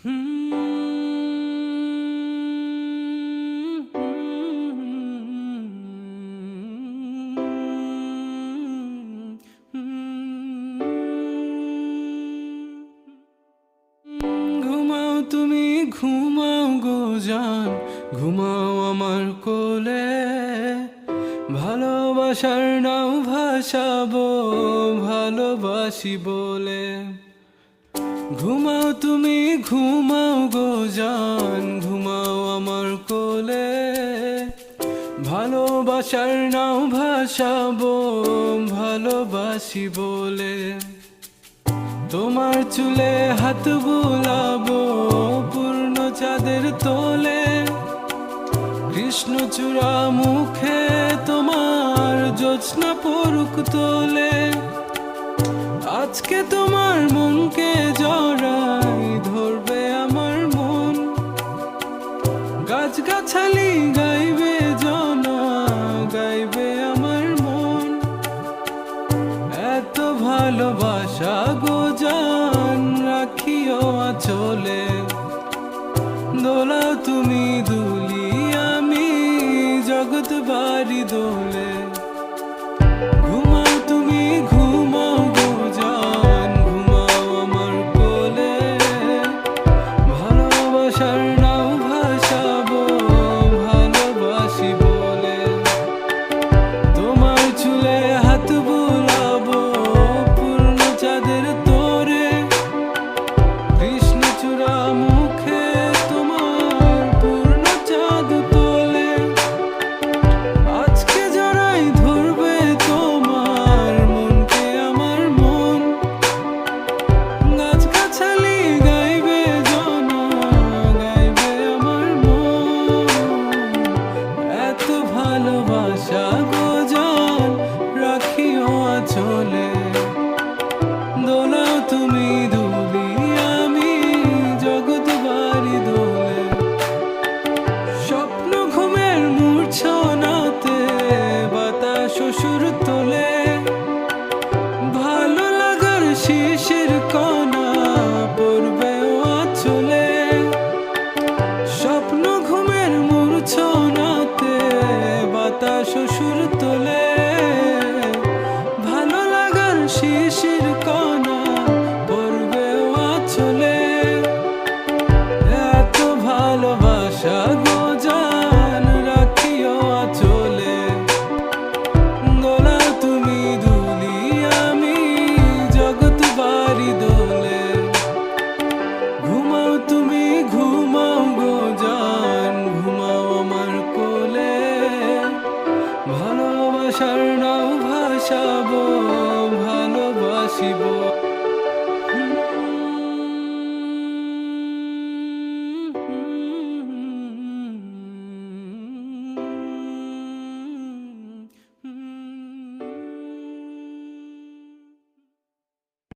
ঘুমাও তুমি ঘুমাও গো জান ঘুমাও আমার কোলে। ভালোবাসার নাও ভাসাবো ভালোবাসি বলে। ঘুমাও তুমি, ঘুমাও গো জান, ঘুমাও আমার কোলে। ভালোবাসার নাও ভাসাবো ভালোবাসি বলে। তোমার চুলে হাত বুলাবো, পূর্ণ চাঁদের তোলে। কৃষ্ণচূড়া মুখে তোমার জোৎস্না পরুক তোলে। আজকে তোমার মনকে গাছগাছালি গাইবে জনা, গাইবে আমার মন। এত ভালোবাসা গো জান, রাখিও চলে দোলা তুমি দুলি আমি জগৎ বাড়ি দোলে। চলে দোলাও তুমি নাও ভাসাবো ভালোবাসিব।